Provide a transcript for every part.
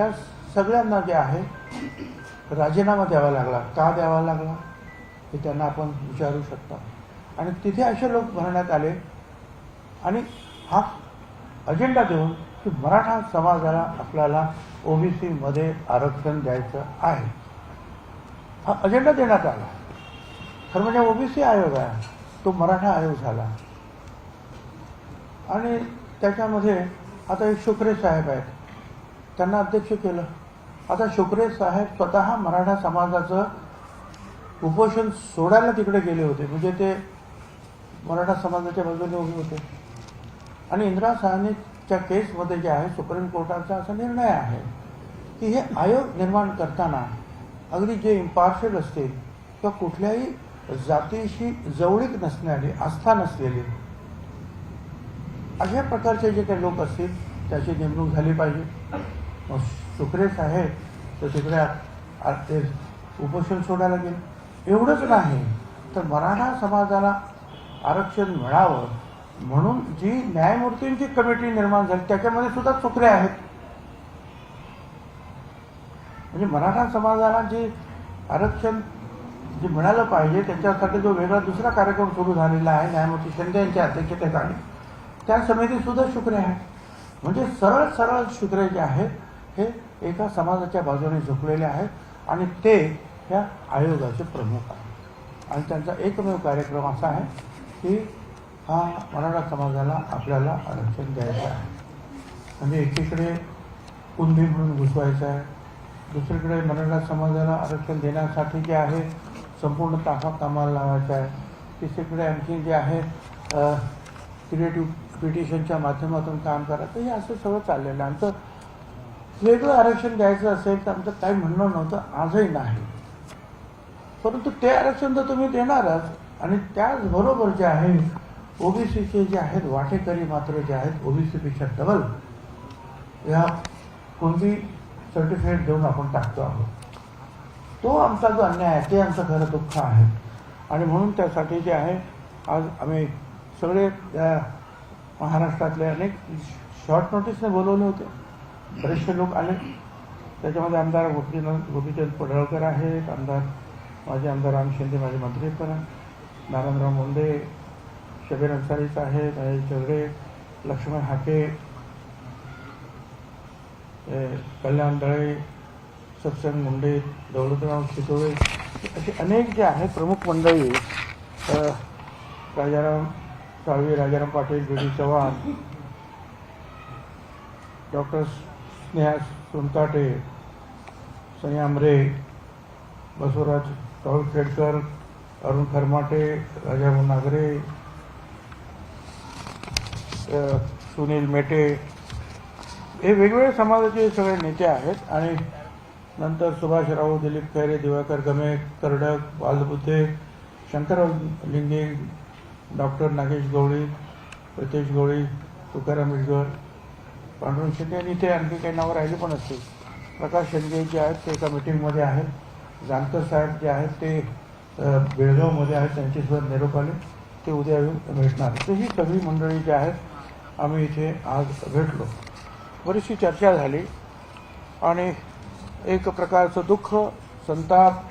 त्या सगळ्यांना जे आहे राजीनामा द्यावा लागला. का द्यावा लागला? हे त्यांना आपण विचारू शकता. आणि तिथे असे लोक भरण्यात आले आणि हा अजेंडा देऊन की मराठा समाजाला आपल्याला ओबीसीमध्ये आरक्षण द्यायचं आहे. हा अजेंडा देण्यात आला. खरं म्हणजे ओबीसी आयोग आहे. तो मराठा आयोग झाला. आणि त्याच्यामध्ये आता एक शुक्रे साहेब आहेत. त्यांना अध्यक्ष केलं. आता शुक्रे साहेब स्वतः मराठा समाजाचं उपोषण सोडायला तिकडे गेले होते. म्हणजे ते मराठा समाजाच्या बाजूने उभे होते. आणि इंदिरा साहनीच्या केसमध्ये जे आहे सुप्रीम कोर्टाचा असा निर्णय आहे की हे आयोग निर्माण करताना अगदी जे इम्पार्शियल असतील किंवा कुठल्याही जातीशी जवळीक नसणारी आस्था नसलेली अशा प्रकारचे जे काही लोक असतील त्याची नेमणूक झाली पाहिजे. शुक्रे साहेब तर तिकडे ते उपोषण सोडायला गेले. एवढंच नाही तर मराठा समाजाला आरक्षण मिळावं म्हणून जी न्यायमूर्तींची कमिटी निर्माण झाली त्याच्यामध्ये सुद्धा चुकरे आहेत. म्हणजे मराठा समाजाला जे आरक्षण जे मिळालं पाहिजे त्याच्यासाठी जो वेगळा दुसरा कार्यक्रम सुरू झालेला आहे न्यायमूर्ती शिंदे यांच्या अध्यक्षतेखाली त्या समितीसुद्धा शुक्रे आहेत. म्हणजे सरळ सरळ शुक्रे जे आहेत हे एका समाजाच्या बाजूने झुकलेले आहेत आणि ते ह्या आयोगाचे प्रमुख आहेत. आणि त्यांचा एकमेव कार्यक्रम असा आहे की हा मराठा समाजाला आपल्याला आरक्षण द्यायचं आहे. म्हणजे एकीकडे कुंभी म्हणून घुसवायचं आहे. दुसरीकडे मराठा समाजाला आरक्षण देण्यासाठी जे आहे संपूर्ण ताफा कामाला लावायचा आहे. तिसरीकडे आणखी जे आहे क्रिएटिव्ह पिटिशनच्या माध्यमातून काम करायचं हे असं सगळं चाललेलं आहे. आमचं वेगळं आरक्षण द्यायचं असेल तर आमचं काही म्हणणं नव्हतं आजही नाही. परंतु ते आरक्षण तर तुम्ही देणारच. आणि त्याचबरोबर जे आहे ओबीसीचे जे आहेत वाटेकरी मात्र जे आहेत ओबीसीपेक्षा डबल या कोणती सर्टिफिकेट देऊन आपण टाकतो आहोत. तो आमचा जो अन्याय आहे ते आमचं खरं दुःख आहे. आणि म्हणून त्यासाठी जे आहे आज आम्ही सगळे या महाराष्ट्रातले अनेक शॉर्ट नोटीसने बोलवले होते. बरेचसे लोक आले. त्याच्यामध्ये आमदार गोपीनाथ गोपीचंद पडळकर आहेत आमदार माझे आमदार राम शिंदे माझे मंत्री पण नारायणराव मुंडे शबीर अन्सारीच आहेत महेश झगडे लक्ष्मण हाके कल्याण दळे सत्संग मुंडे दौलतराव शितोळे असे अनेक जे आहेत प्रमुख मंडळी Rajaram Savi Rajaram Patil B D Chavan doctor Sneha Sonkate Sanyam रे बसवराज राहुल खेडकर अरुण खरमाटे राजाभाऊ नागरे सुनील मेटे हे वेगवेगळ्या समाजाचे सगळे नेते आहेत आणि नंतर सुभाष राऊ दिलीप खैरे दिवाकर गमे कर्डक बालबुद्धे शंकरराव लिंगे डॉक्टर नागेश गवळी प्रितेश गवळी तुकाराम मिटकर पांडुरंग शिंदे आणि इथे आणखी काही नावं राहिली पण असतील. प्रकाश शिंदे जे आहेत ते एका मिटिंगमध्ये आहेत. जानकर साहेब जे आहेत ते बेळगावमध्ये आहेत. त्यांच्यासोबत निरोप आले ते उद्या येऊन भेटणार. तर ही सगळी मंडळी जी आहेत आम्ही इथे आज भेटलो. बरीचशी चर्चा झाली आणि एक प्रकारचं दुःख संताप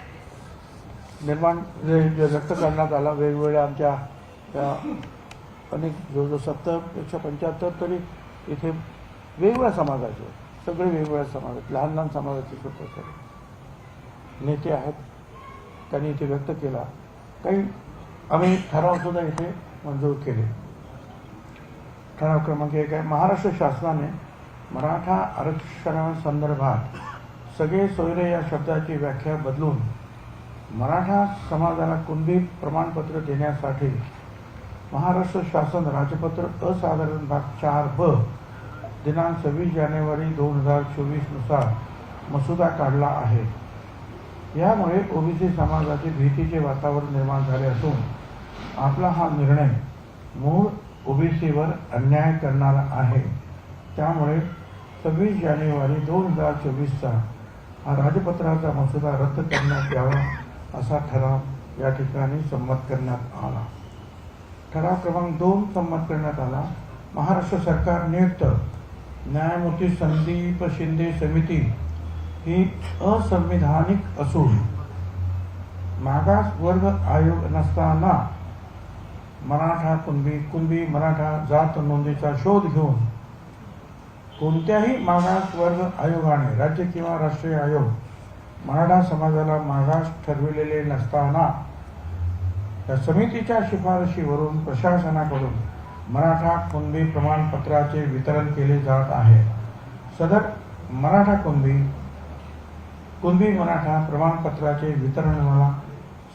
निर्माण जे व्यक्त करण्यात आला. वेगवेगळ्या आमच्या अनेक जवळजवळ सत्तरपेक्षा पंच्याहत्तर तरी इथे वेगवेगळ्या समाजाचे सगळे वेगवेगळ्या समाजात लहान लहान समाजाचे सुद्धा सगळे नेते आहेत त्यांनी इथे व्यक्त केला. काही आम्ही ठरावसुद्धा इथे मंजूर केले. ठराव क्रमांक एक आहे महाराष्ट्र शासनाने मराठा आरक्षणासंदर्भात सगळे सोयरे या शब्दाची व्याख्या बदलून मराठा समाजाला कुणबी प्रमाणपत्र देण्यासाठी महाराष्ट्र शासन राजपत्र असाधारण भाग चार ब दिनांक सव्वीस जानेवारी दोन हजार चोवीसनुसार मसुदा काढला आहे. यामुळे ओबीसी समाजाचे भीतीचे वातावरण निर्माण झाले असून आपला हा निर्णय मूळ ओबीसीवर अन्याय करणारा आहे. त्यामुळे सव्वीस जानेवारी दोन हजार चोवीसचा हा राजपत्राचा मसुदा रद्द करण्यात यावा असा ठराव या ठिकाणी संमत करण्यात आला. ठराव क्रमांक दोन संमत करण्यात आला. महाराष्ट्र सरकार नियुक्त न्यायमूर्ती संदीप शिंदे समिती ही असंविधानिक असून मागास वर्ग आयोग नसताना मराठा कुणबी कुणबी मराठा जात नोंदीचा शोध घेऊन कोणत्याही मागास वर्ग आयोगाने राज्य किंवा राष्ट्रीय आयोग मराठा समाजाला मागास ठरविलेले नसताना या समितीच्या शिफारशीवरून प्रशासनाकडून मराठा कुणबी प्रमाणपत्राचे वितरण केले जात आहे. सदर मराठा कुणबी कुणबी मराठा प्रमाणपत्राचे वितरणाला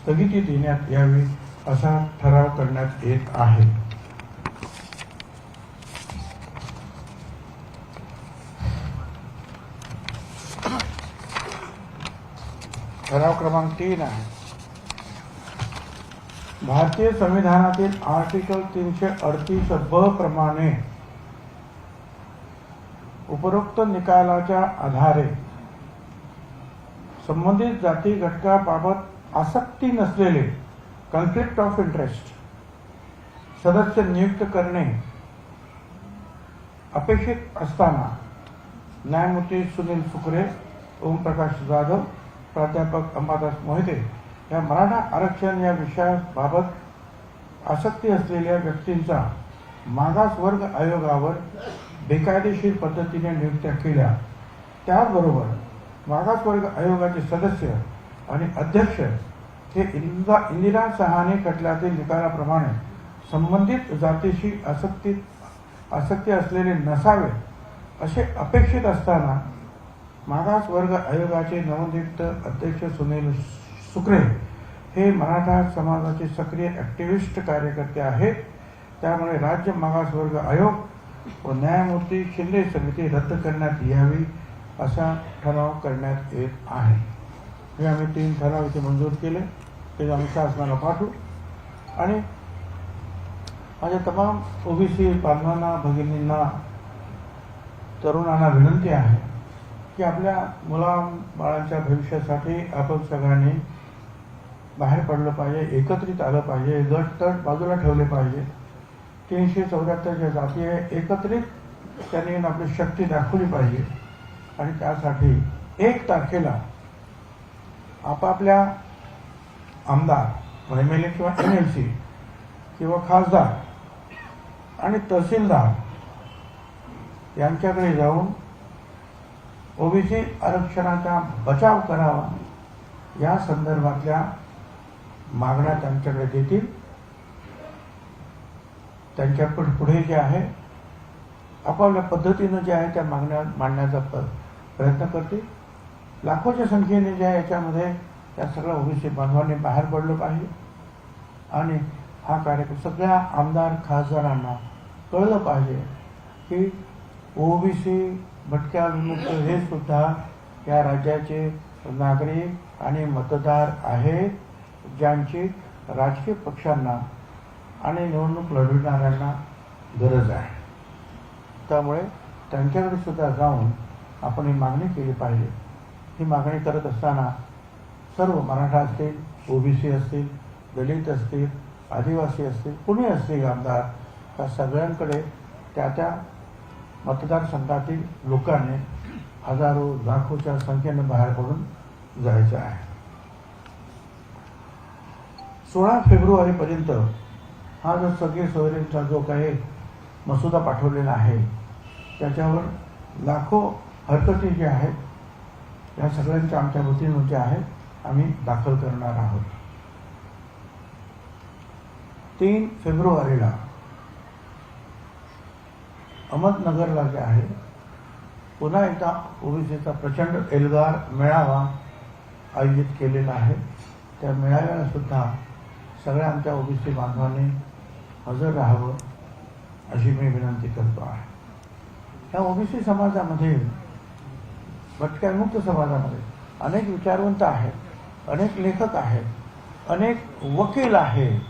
स्थगिती देण्यात यावी असा ठराव करण्यात येत आहे. ठराव क्रमांक तीन आहे. भारतीय संविधानातील आर्टिकल तीनशे अडतीस ब प्रमाणे उपरोक्त निकालाच्या आधारे संबंधित जाती घटकाबाबत आसक्ती नसलेले कॉन्फ्लिक्ट ऑफ इंटरेस्ट सदस्य नियुक्त करणे अपेक्षित असताना न्यायमूर्ती सुनील फुकरे ओमप्रकाश जाधव प्राध्यापक अंबादास मोहिते या मराठा आरक्षण या विषयाबाबत आसक्ती असलेल्या व्यक्तींचा मागास वर्ग आयोगावर बेकायदेशीर पद्धतीने नियुक्त्या केल्या. त्याचबरोबर मागास वर्ग आयोगाचे सदस्य आणि अध्यक्ष हे इंदिरा इंदिरा सहाने खटल्यातील निकालाप्रमाणे संबंधित जातीशी आसक्ती आसक्ती असलेले नसावे असे अपेक्षित असताना मागास वर्ग आयोगाचे नवनियुक्त अध्यक्ष सुनील सुकरे हे मराठा समाजाचे सक्रिय ॲक्टिव्हिस्ट कार्यकर्ते आहेत. त्यामुळे राज्य मागासवर्ग आयोग व न्यायमूर्ती शिंदे समिती रद्द करण्यात यावी असा ठराव करण्यात येत आहे. हे आम्ही तीन ठराव इथे मंजूर केले. ते आम्ही शासनाला पाठवू. आणि माझ्या तमाम ओबीसी बांधवांना भगिनींना तरुणांना विनंती आहे की आपल्या मुला बाळांच्या भविष्यासाठी आपण सगळ्यांनी बाहेर पडलं पाहिजे एकत्रित आलं पाहिजे गट तट बाजूला ठेवले पाहिजे. तीनशे चौऱ्याहत्तर ज्या जाती आहे एकत्रित त्यांनी आपली शक्ती दाखवली पाहिजे. आणि त्यासाठी एक तारखेला आपापल्या आमदार एम एल ए किंवा एम एल सी किंवा खासदार आणि तहसीलदार यांच्याकडे जाऊन ओबीसी आरक्षणाचा बचाव करावा. या संदर्भातल्या मागण्या त्यांच्याकडे देतील. त्यांच्याकडून पुढे जे आहे आपापल्या पद्धतीनं जे आहे त्या मागण्या मांडण्याचा प- प्रयत्न करतील. लाखोच्या संख्येने जे आहे याच्यामध्ये त्या सगळ्या ओबीसी बांधवांनी बाहेर पडलं पाहिजे. आणि हा कार्यक्रम सगळ्या आमदार खासदारांना कळलं पाहिजे की ओबीसी भटक्या विमुक्त हे सुद्धा या राज्याचे नागरिक आणि मतदार आहेत. ज्यांची राजकीय पक्षांना आणि निवडणूक लढविणाऱ्यांना गरज आहे. त्यामुळे त्यांच्याकडे सुद्धा जाऊन आपण ही मागणी केली पाहिजे. ही मागणी करत असताना सर्व मराठा असतील ओबीसी असतील दलित असतील आदिवासी असतील कुणी असतील आमदार त्या सगळ्यांकडे त्या त्या मतदारसंघातील लोकांनी हजारो लाखोच्या संख्येने बाहेर पडून जायचं आहे. सोळा फेब्रुवारीपर्यंत हा जो सगळे सोयरेंचा जो काही मसुदा पाठवलेला आहे त्याच्यावर लाखो हरकती ज्या आहेत या सगळ्यांच्या आमच्या वतीनं जे आहेत आम्ही दाखल करणार आहोत. तीन फेब्रुवारीला अहमदनगरला जे आहे पुन्हा एकदा ओबीसीचा प्रचंड एल्गार मेळावा आयोजित केलेला आहे. त्या मेळाव्याला सुद्धा सगळ्या आमच्या ओबीसी बांधवांनी हजर राहावं अशी मी विनंती करतो आहे. ह्या ओबीसी समाजामध्ये भटक्यामुक्त समाजामध्ये अनेक विचारवंत आहेत अनेक लेखक आहेत अनेक वकील आहेत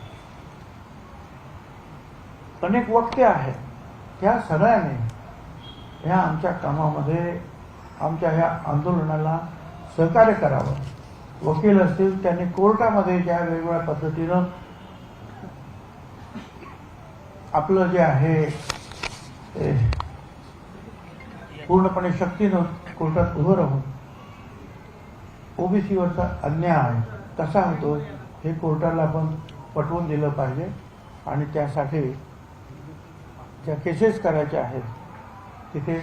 अनेक वक्ते आहेत. त्या सगळ्यांनी ह्या आमच्या कामामध्ये आमच्या ह्या आंदोलनाला सहकार्य करावं. वकील असतील त्यांनी कोर्टामध्ये ज्या वेगवेगळ्या पद्धतीनं आपलं जे आहे पूर्णपणे शक्तीनं कोर्टात उभं राहून ओबीसीवरचा अन्याय कसा होतो हे कोर्टाला आपण पटवून दिलं पाहिजे आणि त्यासाठी ज्या केसेस करायच्या आहेत तिथे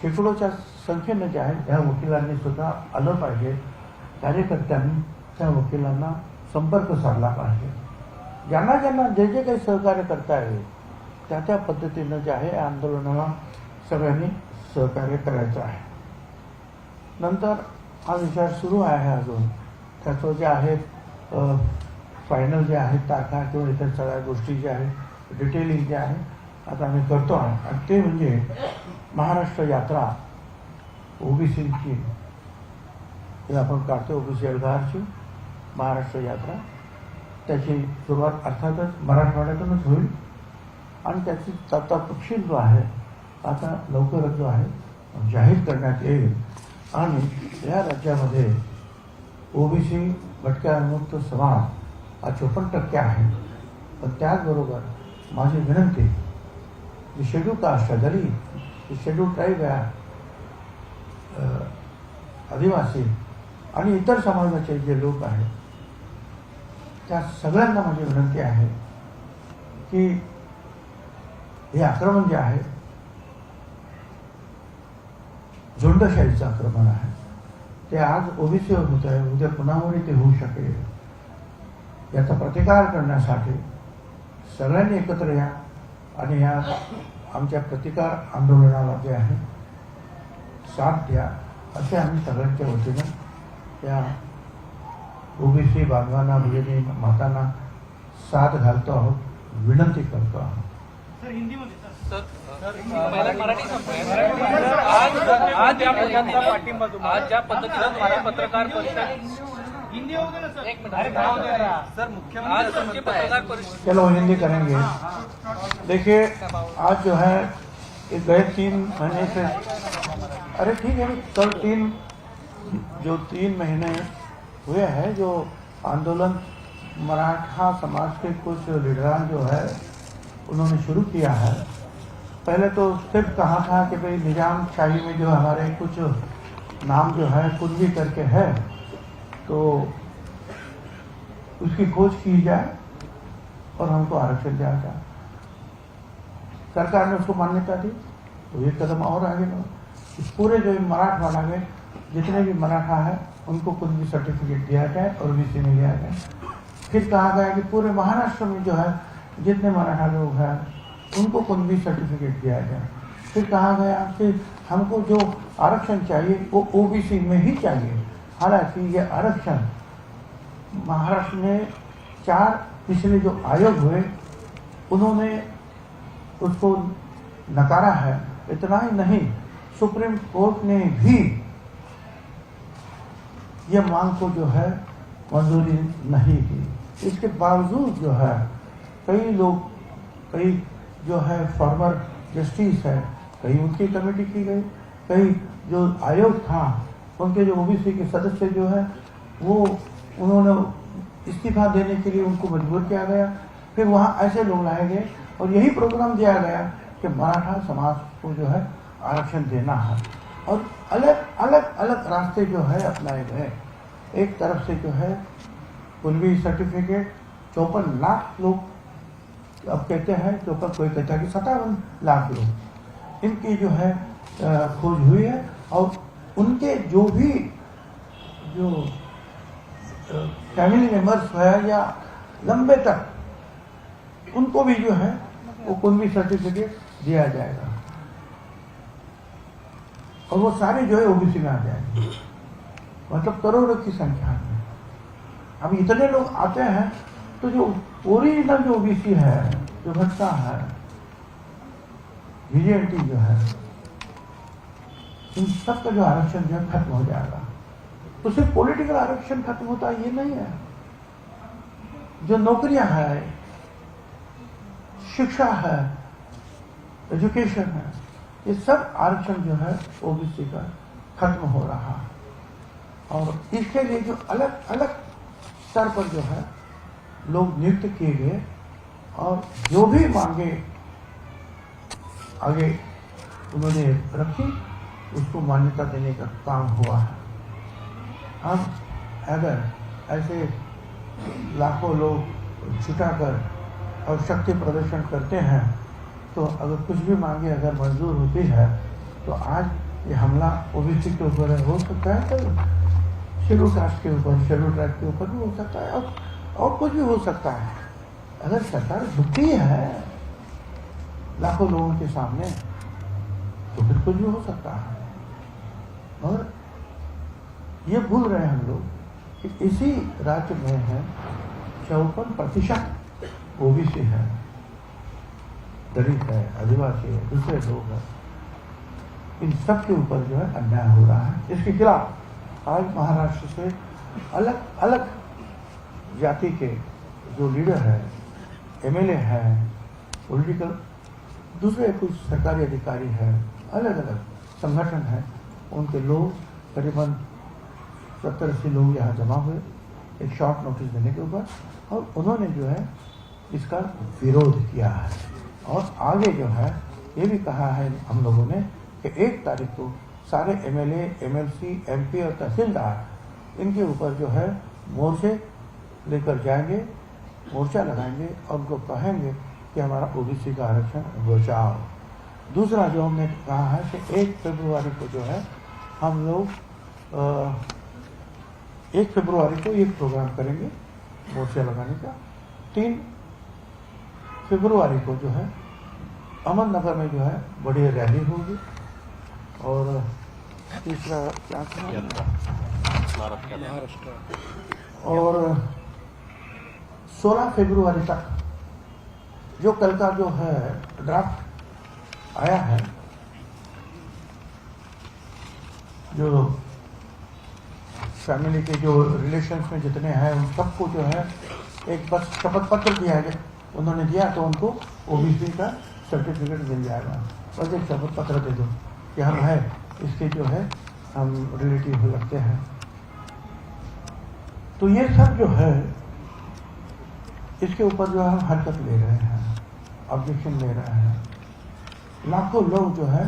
शेकडोच्या संख्येनं ज्या आहेत त्या वकिलांनी सुद्धा आलं पाहिजे. कार्यकर्त्यांनी त्या वकिलांना संपर्क साधला पाहिजे. ज्यांना ज्यांना जे जे काही सहकार्य करता येईल त्या त्या पद्धतीनं जे आहे या आंदोलनाला सगळ्यांनी सहकार्य करायचं आहे. नंतर हा विचार सुरू आहे अजून. त्याचं जे आहे फायनल जे आहे तारखा किंवा इतर सगळ्या गोष्टी ज्या आहेत डिटेलिंग जे आहे आता आम्ही करतो आहे. आणि ते म्हणजे महाराष्ट्र यात्रा ओबीसीची हे आपण काढतो ओबीसी एल्गारची महाराष्ट्र यात्रा. त्याची सुरुवात अर्थातच मराठवाड्यातूनच होईल. आणि त्याची आता तपशील जो आहे आता लवकरच जो आहे जाहीर करण्यात येईल. आणि या राज्यामध्ये ओबीसी भटक्यामुक्त समाज हा चोपन्न टक्के आहे. पण त्याचबरोबर माझी विनंती जी शेड्यूल कास्ट आहे दलित जी शेड्यूल ट्राईब आहे आदिवासी आणि इतर समाजाचे जे लोक आहेत त्या सगळ्यांना माझी विनंती आहे की हे आक्रमण जे आहे झुंडशाहीचं आक्रमण आहे. ते आज ओबीसीवर होत आहे उद्या कुणावरही ते होऊ शकेल. याचा प्रतिकार करण्यासाठी सगळ्यांनी एकत्र या आणि या आमच्या प्रतिकार आंदोलनाला जे आहे साथ द्या असे आम्ही सगळ्यांच्या वतीनं या ओबीसी बांधवांना भगिनी मातांना साथ घालतो आहोत विनंती करतो आहोत. पहिला मराठी संपूया. आज आज या पद्धतीनं आज ज्या पद्धतीनं पत्रकार परिषद एक मिनिट. सर मुख्यमंत्री आज तुमची पत्रकार परिषद. चलो हिंदी करेंगे. देखिए आज जो है गए तीन महीने से। अरे ठीक है कल तीन जो तीन महीने हुए हैं, जो आंदोलन मराठा समाज के कुछ लीडरान जो है, उन्होंने शुरू किया है। पहले तो सिर्फ़ कहा था कि भाई निज़ाम शाही में जो हमारे कुछ नाम जो है, कुछ भी करके है तो उसकी खोज की जाए और हमको आरक्षण दिया जाए। सरकार ने उसको मान्यता दी तो ये कदम और आगे इस पूरे जो मराठवाड़ा में जितने भी मराठा है, उनको कुछ भी सर्टिफिकेट दिया जाए और बीसी में लिया जाए। फिर कहा गया कि पूरे महाराष्ट्र में जो है, जितने मराठा लोग हैं, उनको कुछ भी सर्टिफिकेट दिया जाए। फिर कहा गया कि हमको जो आरक्षण चाहिए, वो ओबीसी में ही चाहिए। हालाँकि ये आरक्षण महाराष्ट्र में चार पिछले जो आयोग हुए, उन्होंने उसको नकारा है। इतना ही नहीं, सुप्रीम कोर्ट ने भी ये मांग को जो है मंजूरी नहीं दी। इसके बावजूद जो है, कई लोग, कई जो है फॉर्मर जस्टिस है, कई उनकी कमेटी की गई, कई जो आयोग था, उनके जो ओबीसी के सदस्य जो है, वो उन्होंने इस्तीफा देने के लिए उनको मजबूर किया गया। फिर वहाँ ऐसे लोग लाए गए और यही प्रोग्राम दिया गया कि मराठा समाज को जो है आरक्षण देना है। और अलग अलग अलग रास्ते जो है अपनाए गए। एक तरफ़ से जो है कुलवी सर्टिफिकेट चौपन लाख लोग अब कहते हैं, चौपन कोई कहता है कि सत्तावन लाख लोग। इनकी जो है खोज हुई है और उनके जो भी जो फैमिली मेंबर्स है या लंबे तक, उनको भी जो है, वो कुंभी सर्टिफिकेट दिया जाएगा। और वो सारे जो है ओबीसी में आ जाएँगे। मतलब करोड़ों की संख्या में। अब इतने लोग आते हैं तो जो ओरिजिनल जो ओबीसी है, जो भट्टा है वीजेंटी जो है, इन सब का जो आरक्षण जो खत्म हो जाएगा। तो सिर्फ़ पॉलिटिकल आरक्षण खत्म होता ये नहीं है। जो नौकरियाँ है, शिक्षा है एजुकेशन है ये सब आरक्षण जो है, ओबीसी का खत्म हो रहा है। और इसके लिए जो अलग अलग स्तर पर जो है, लोग नियुक्त किए गए और जो भी मांगे आगे उन्होंने रखी, उसको मान्यता देने का काम हुआ है। अब अगर ऐसे लाखों लोग छुटा कर और शक्ति प्रदर्शन करते हैं तो अगर कुछ भी मांगे अगर मंजूर होती है तो आज ये हमला ओबीसी के ऊपर है सकता है तो शेड्यूल कास्ट के ऊपर शेड्यूल ट्राइब के ऊपर भी हो सकता है और, और कुछ भी हो सकता है। अगर सरकार झुकती है लाखों लोगों के सामने तो फिर कुछ भी हो सकता है। और ये भूल रहे हैं हम लोग कि इसी राज्य में है चौपन प्रतिशत ओबीसी है। दलित है आदिवासी है, दूसरे लोग हैं। इन सब के ऊपर जो है अन्याय हो रहा है। इसके खिलाफ आज महाराष्ट्र से अलग अलग जाति के जो लीडर है एमएलए है, पॉलिटिकल, दूसरे कुछ सरकारी अधिकारी है अलग अलग संगठन है, उनके लोग करीबन सत्तर अस्सी लोग यहाँ जमा हुए, एक शॉर्ट नोटिस देने के ऊपर, और उन्होंने जो है इसका विरोध किया है। और आगे जो है ये भी कहा है हम लोगों ने कि एक तारीख को सारे एमएलए, एमएलसी, एमपी और तहसीलदार इनके ऊपर जो है मोर्चे लेकर जाएंगे मोर्चा लगाएंगे और उनको कहेंगे कि हमारा ओबीसी का आरक्षण बचाओ। दूसरा जो हमने कहा है कि एक फरवरी को जो है हम लोग एक फरवरी को एक प्रोग्राम करेंगे मोर्चा लगाने का। तीन फरवरी को जो है अहमदनगर में जो है बड़ी रैली होगी। और तीसरा क्या था? और 16 फरवरी तक जो कल का जो है ड्राफ्ट आया है जो फैमिली के जो रिलेशंस में जितने हैं उन सबको जो है एक बस शपथ पत्र दिया है उन्होंने दिया तो उनको ओबीसी का सर्टिफिकेट मिल जाएगा। बस एक शपथ पत्र दे दो कि हम है इसके जो है हम रिलेटिव हो लगते हैं। तो ये सब जो है इसके ऊपर जो है हम हरकत ले रहे हैं ऑब्जेक्शन ले रहे हैं। लाखों लोग जो है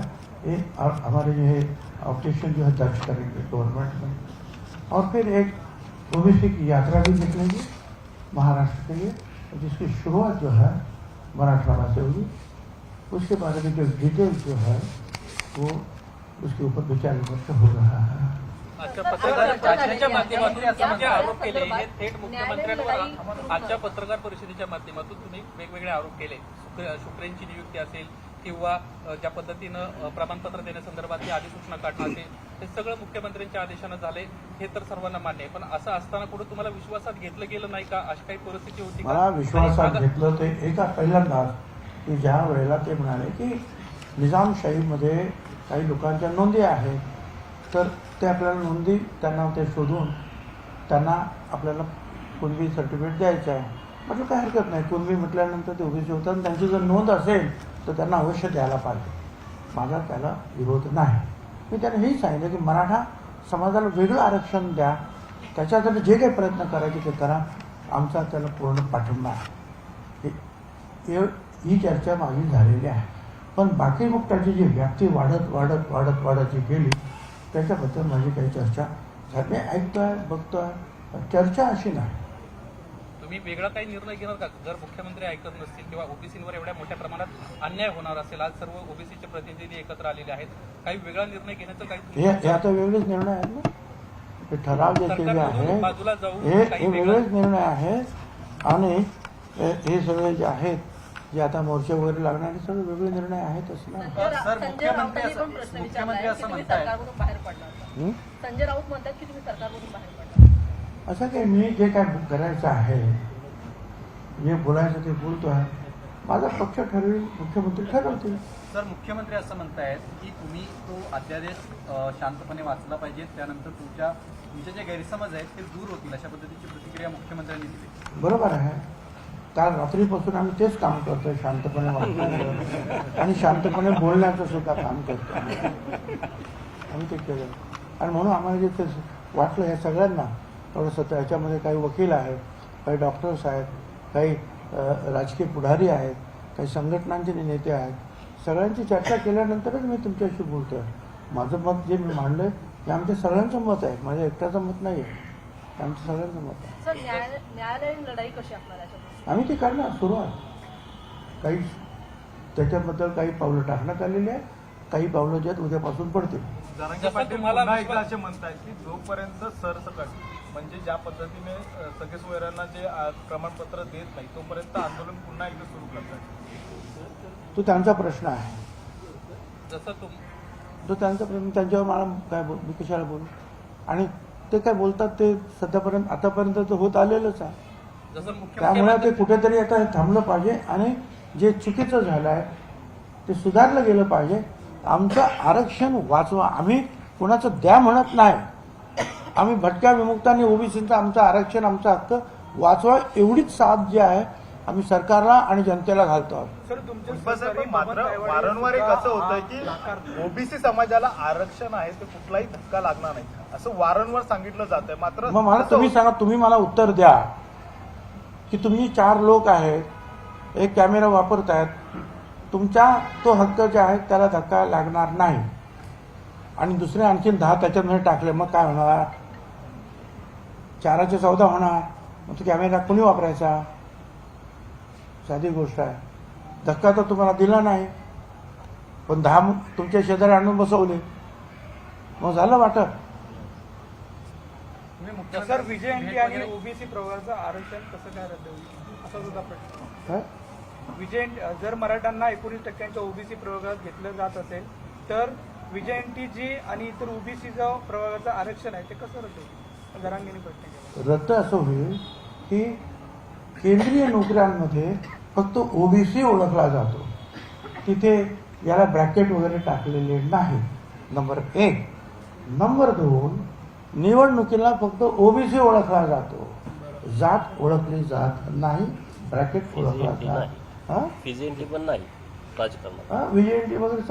ये हमारे जो है ऑब्जेक्शन जो है दर्ज करेंगे गवर्नमेंट में। और फिर एक ओबीसी की यात्रा भी निकलेगी महाराष्ट्र के लिए। जिसकी शुरुआत जो है मराठवाड़ा से होगी उसके बारे में जो डिटेल्स जो है वो उसके ऊपर विचार विमर्श हो रहा है। आजच्या माध्यमातून असं जे आरोप केले. हे थेट मुख्यमंत्र्यांवर आजच्या पत्रकार परिषदेच्या माध्यमातून तुम्ही वेगवेगळे आरोप केले. शुक्र- शुक्रेंची नियुक्ती असेल किंवा ज्या पद्धतीनं प्रमाणपत्र देण्यासंदर्भातली अधिसूचना काढणं असेल हे सगळं मुख्यमंत्र्यांच्या आदेशानं झाले हे तर सर्वांना मान्य आहे. पण असं असताना कुठं तुम्हाला विश्वासात घेतलं गेलं नाही का? अशी काही परिस्थिती होती का? मला विश्वासात घेतलं ते एका पहिल्यांदाच की ज्या वेळेला ते म्हणाले की निजामशाहीमध्ये काही लोकांच्या नोंदी आहेत तर ते आपल्याला नोंदी त्यांना ते शोधून त्यांना आपल्याला कुणबी सर्टिफिकेट द्यायचं आहे. म्हटलं काय हरकत नाही. कुणबी म्हटल्यानंतर ते ओबीसी होतात आणि त्यांची जर नोंद असेल तर त्यांना अवश्य द्यायला पाहिजे. माझा त्याला विरोध नाही. मी त्यांना हेच सांगितलं की मराठा समाजाला वेगळं आरक्षण द्या. त्याच्यासाठी जे काही प्रयत्न करायचे ते करा. आमचा त्याला पूर्ण पाठिंबा आहे. हे- ही चर्चा माझी झालेली आहे. पण बाकी मग त्याची जी व्याप्ती वाढत वाढत वाढत वाढत जी गेली त्याच्याबद्दल माझी काही चर्चा झाली. ऐकतो ऐकतोय बघतोय. आहे चर्चा अशी नाही. तुम्ही वेगळा काही निर्णय घेणार का? जर मुख्यमंत्री ऐकत नसतील किंवा ओबीसीवर एवढ्या मोठ्या प्रमाणात अन्याय होणार असेल आज सर्व ओबीसीचे प्रतिनिधी एकत्र आलेले आहेत. काही वेगळा निर्णय घेण्याचं काही हे हे आता वेगळेच निर्णय आहेत ना? हे ठराव जे केले आहे बाजूला जाऊन हे काही वेगळं- वेगळेच निर्णय आहेत आणि हे सगळे जे आहेत जे आता मोर्चे वगैरे लागणारे सगळे वेगळे निर्णय आहेतच ना सर, सर, संजय मुख्यमंत्री राऊतांनी असं- मुख्यमंत्री हं? संजय राऊत म्हणतात की तुम्ही सरकारमधून बाहेर पडणार असं काही मी जे काय करायचं आहे जे बोलायचं ते बोलतो आहे माझा पक्ष ठरवेल मुख्यमंत्री ठरवतील. सर मुख्यमंत्री असं म्हणतायत की तुम्ही तो अध्यादेश शांतपणे वाचला पाहिजे त्यानंतर तुमच्या तुमचे जे गैरसमज आहेत ते दूर होतील अशा पद्धतीची प्रतिक्रिया मुख्यमंत्र्यांनी दिली. बरोबर आहे. काल रात्रीपासून आम्ही तेच काम करतोय शांतपणे वाचण्याचं आणि शांतपणे बोलण्याचं सुद्धा काम करतो आम्ही ते केलं. आणि म्हणून आम्हाला जे ते वाटलं या सगळ्यांना थोडंसं त्याच्यामध्ये काही वकील आहेत काही डॉक्टर्स आहेत काही राजकीय पुढारी आहेत काही संघटनांचे नेते आहेत. सगळ्यांची चर्चा केल्यानंतरच मी तुमच्याशी बोलतोय. माझं मत जे मी मांडलंय ते आमच्या सगळ्यांचं मत आहे. माझ्या एकट्याचं मत नाही आहे ते आमच्या सगळ्यांचं मत आहे. सर न्यायालय न्यायालयीन लढाई कशी असणार याच्यामध्ये? आम्ही ते करणार सुरू आहे. काही त्याच्याबद्दल काही पावलं टाकण्यात आलेली आहे काही पावलं जे आहेत उद्यापासून पडतील. जोपर्यंत सरसकट म्हणजे ज्या पद्धतीने अ, सगळे सोयऱ्यांना जे प्रमाणपत्र देत नाही तोपर्यंत आंदोलन पुन्हा एकदा सुरू करतात. तो त्यांचा प्रश्न आहे. जसं तुम तो त्यांचा प्रश्न त्यांच्यावर मला काय बोल मी कशाला बोलू? आणि ते काय बोलतात ते सध्यापर्यंत आतापर्यंत तर होत आलेलंच आहे. जसं त्यामुळे ते कुठेतरी आता हे थांबलं पाहिजे आणि जे चुकीचं झालं आहे ते सुधारलं गेलं पाहिजे. आमचं आरक्षण वाचवा. आम्ही कुणाचं द्या म्हणत नाही. आम्ही भटक्या विमुक्त आणि ओबीसीचं आमचं आरक्षण आमचा हक्क वाचवा एवढीच साथ जी आहे आम्ही सरकारला आणि जनतेला घालतो आहोत. मात्र वारंवार एक असं होतंय की ओबीसी समाजाला आरक्षण आहे ते कुठलाही धक्का लागणार नाही. असं वारंवार सांगितलं जात आहे मात्र मग मला तुम्ही होत- सांगा तुम्ही मला उत्तर द्या की तुम्ही चार लोक आहेत एक कॅमेरा वापरतायत तुमचा तो हक्क जे आहे त्याला धक्का लागणार नाही. आणि दुसरे आणखीन दहा त्याच्यामध्ये टाकले मग काय होणार? चाराचे चौदा होणार. मग तो कॅमेरा कोणी वापरायचा? साधी गोष्ट आहे. धक्का तर तुम्हाला दिला नाही. पण दहा तुमच्या शेजारी आणून बसवले. मग झालं वाटत सर आणि ओबीसी प्रवर्गाचं आरक्षण कसं काय रद्द होईल? असा सुद्धा प्रश्न. काय? विजयंती जर मराठ्यांना एकोणीस टक्क्यांच्या ओबीसी प्रवर्गात घेतलं जात असेल तर विजयंती जी आणि इतर ओबीसीचं प्रवर्गाचं आरक्षण आहे ते कसं रद्द होईल? रद्द असं होईल की केंद्रीय नोकऱ्यांमध्ये फक्त ओबीसी ओळखला जातो. तिथे याला ब्रॅकेट वगैरे टाकलेले नाही. नंबर एक. नंबर दोन निवडणुकीला फक्त ओबीसी ओळखला जातो. जात ओळखली जात नाही ब्रॅकेट ओळखला जात हा? फिजिएंटी पण नाही राजकारणात हा विजयंती वगैरे